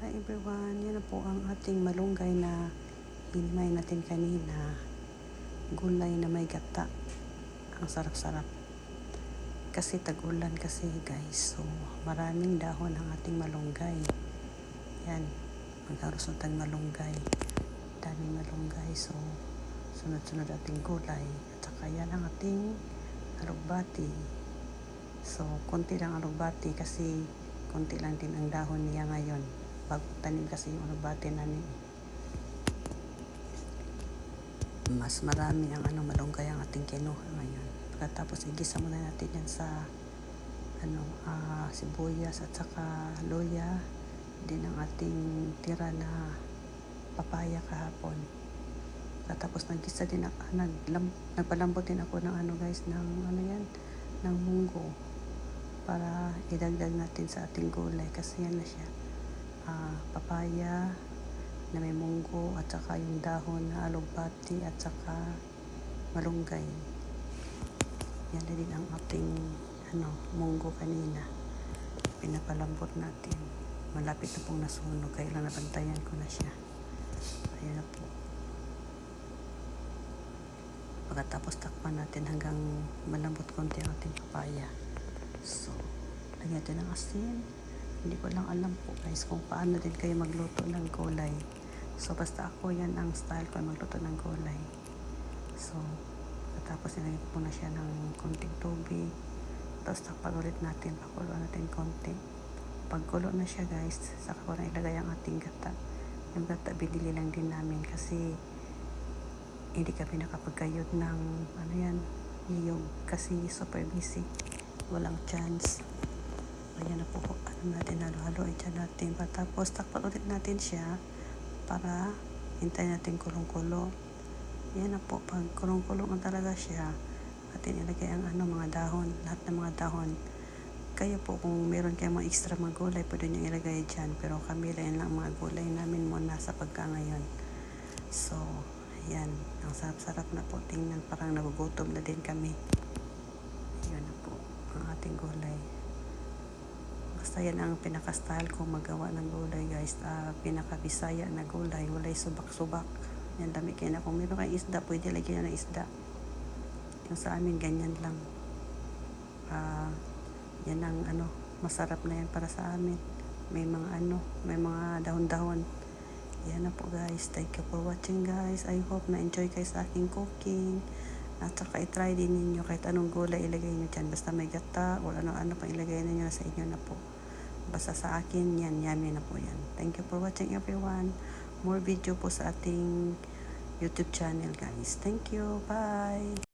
Hi everyone, yan na po ang ating malunggay na hinimay natin kanina. Gulay na may gata. Ang sarap-sarap. Kasi tag-ulan kasi guys. So maraming dahon ang ating malunggay. Yan. Magharus ng tag malunggay. Daming malunggay. So sunod-sunod ating gulay. At saka yan ang ating alugbati. So konti lang alugbati kasi konti lang din ang dahon niya ngayon bago tanim kasi yung alugbati namin mas marami ang ano malunggay ang ating kinuha ngayon. Pagkatapos igisa muna natin yan sa ano ah, sibuyas at saka luya. Din ang ating tira na papaya kahapon. Pagkatapos nagisa din ako nag, nagpalambot din ako ng ano guys ng ano yan ng munggo para idagdag natin sa ating gulay kasi yan na siya Ah, papaya na may munggo at saka yung dahon na alugbati at saka malunggay. Yan na din ang ating ano, munggo kanina. Pinapalambot natin. Malapit na pong nasunog kaya lang nabantayan ko na siya. Ayan na po. Pagkatapos takpan natin hanggang malambot konti ang ating papaya. So lagyan natin ng asin hindi ko lang alam po guys kung paano din kayo magluto ng gulay. So basta ako yan ang style ko magluto ng gulay. So tapos nilagyan ko na siya ng konting tubig. Tapos takpan ulit natin pakulo natin konti. Pagkulo na siya guys saka ko na ilagay ang ating gata. Yung gata binili lang din namin kasi hindi kami nakapagkayod ng ano yan niyog kasi super busy. Walang chance ayan na po ano natin halo-halo dyan natin patapos takpan ulit natin siya para hintayin natin kulong-kulo. Yan na po. Pag kulong-kulo na talaga siya atin ilagay ang ano mga dahon lahat ng mga dahon. Kayo po kung meron kayong mga extra mga gulay pwede nyo ilagay dyan. Pero kami lang lang mga gulay namin muna sa pagka ngayon. So ayan. Ang sarap-sarap na po. Tingnan parang nagugutom na din kami. Yan na po ang ating gulay yan ang pinaka-style ko magawa ng gulay guys. Uh, pinaka-bisaya na gulay walay subak-subak. Yan dami kaya na kung meron kayong isda pwede lagyan ng isda. Yung sa amin ganyan lang. Uh, yan ang ano masarap na yan para sa amin. May mga ano may mga dahon-dahon. Yan na po guys. Thank you for watching guys. I hope na enjoy kayo sa aking cooking. At saka i-try din ninyo kahit anong gulay ilagay nyo dyan. Basta may gata o ano-ano pang ilagay ninyo sa inyo na po basta sa akin yan yummy na po yan. Thank you for watching everyone. More video po sa ating youtube channel guys. Thank you. Bye